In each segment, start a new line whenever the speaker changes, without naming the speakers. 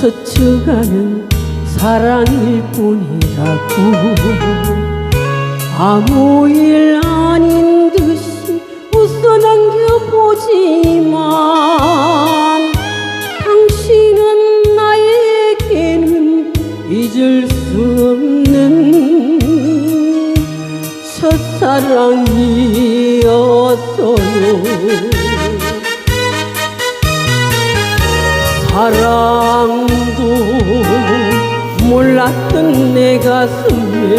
스쳐가는 사랑일 뿐이라고. 아무 일 아닌 듯이 웃어 남겨보지만 당신은 나에게는 잊을 수 없는 첫사랑이었어요 사랑도 몰랐던 내 가슴에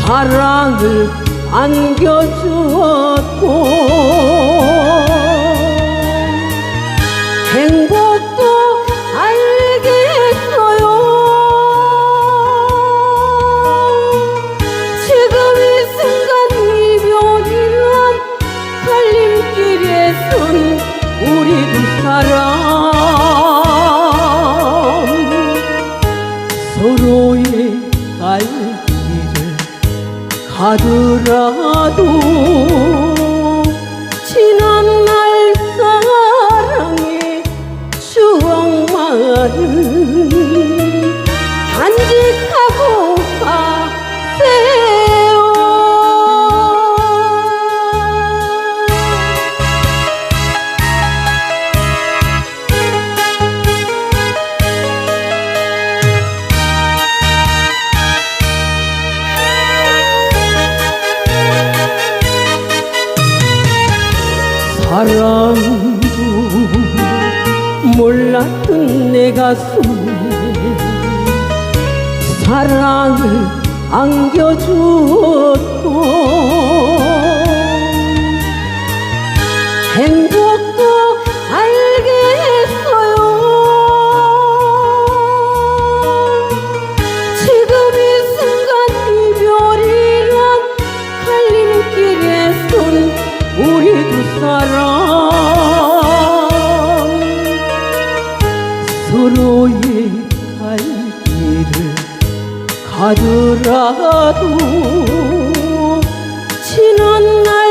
사랑을 안겨주었고 가더라도 사랑도 몰랐던 내 가슴에 사랑을 안겨주 가더라도 지난 날